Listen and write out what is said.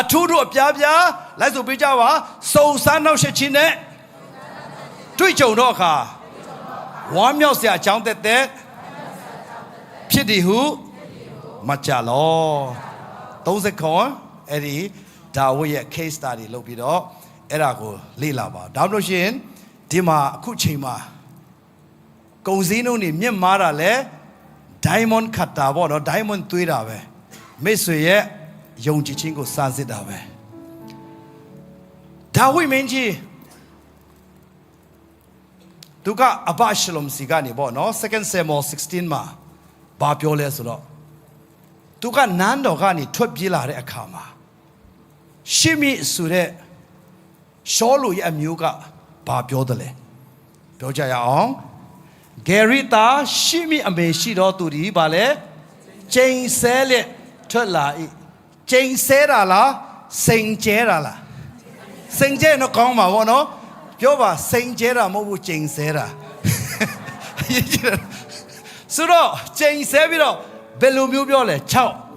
အထူးတို့အပြားပြားလိုက်ဆိုပေးကြပါစုံစမ်းနောက်ဆက်ခြင်းနဲ့တွေ့ကြုံတော့အခါဝမ်းမြောက်စရာအကြောင်းသက်သက်ဖြစ်သည်ဟုမကြလော30ခွန်အဲ့ဒီဒါဝိဒ်ရဲ့ case study လုပ်ပြီးတော့အဲ့ဒါကိုလေ့လာပါဒါမှမဟုတ်ရှင်ဒီမှာအခုချိန်မှာကုံစင်းတို့နေမြင့်မားတာလဲ diamond cutter ပေါ့နော် diamond သွေးတာပဲမိတ်ဆွေရဲ့ ယုံကြည်ခြင်းကိုစစစ်တာပဲဒါဝိမင်းကြီးသူကအဘရှလုံစီကနေပေါ့နော်2 Samuel 16မှာဘာပြောလဲဆိုတော့သူကနန်းတော်ကနေထွက်ပြေးလာတဲ့အခါမှာရှီမိဆိုတဲ့ရှောလူရဲ့အမျိုးကဘာပြောတယ်လဲပြောကြရအောင်ဂယ်ရီတာရှိမိအမေရှိတော်သူဒီဗာလဲကျိန်ဆဲလက်ထွက်လာ ဤကျိန်ဆဲတာလားစိန်ကျဲတာလားစိန်ကျဲတော့ကောင်းပါဗောနော်ပြောပါစိန်ကျဲတာမဟုတ်ဘူးကျိန်ဆဲတာဆိုတော့ကျိန်ဆဲပြီးတော့ဘယ်လိုမျိုးပြောလဲ6